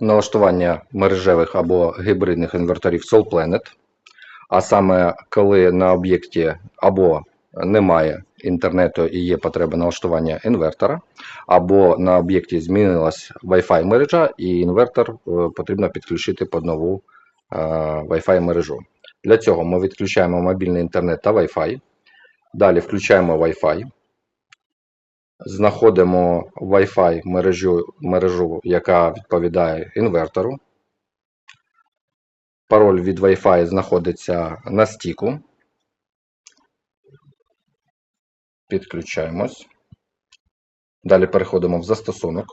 налаштування мережевих або гібридних інверторів SolPlanet. А саме, коли на об'єкті або немає інтернету і є потреба налаштування інвертора, або на об'єкті змінилась Wi-Fi мережа, і інвертор е, потрібно підключити під нову е, Wi-Fi мережу. Для цього ми відключаємо мобільний інтернет та Wi-Fi. Далі включаємо Wi-Fi. Знаходимо Wi-Fi мережу, мережу, яка відповідає інвертору. Пароль від Wi-Fi знаходиться на стіку. Підключаємось. Далі переходимо в застосунок.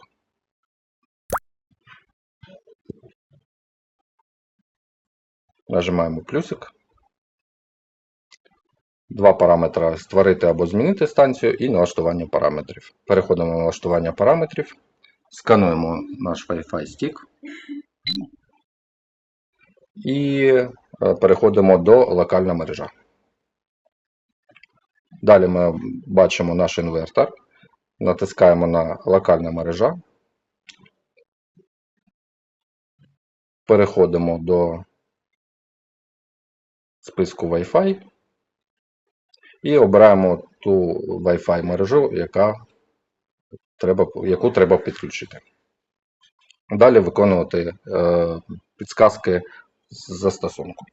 Нажимаємо плюсик. Два параметри створити або змінити станцію і налаштування параметрів. Переходимо на налаштування параметрів. Скануємо наш Wi-Fi стік. І е, переходимо до локальна мережа. Далі ми бачимо наш інвертор. Натискаємо на локальна мережа. Переходимо до списку Wi-Fi і обираємо ту Wi-Fi мережу, яка треба, яку треба підключити. Далі виконувати е, підсказки з застосунку.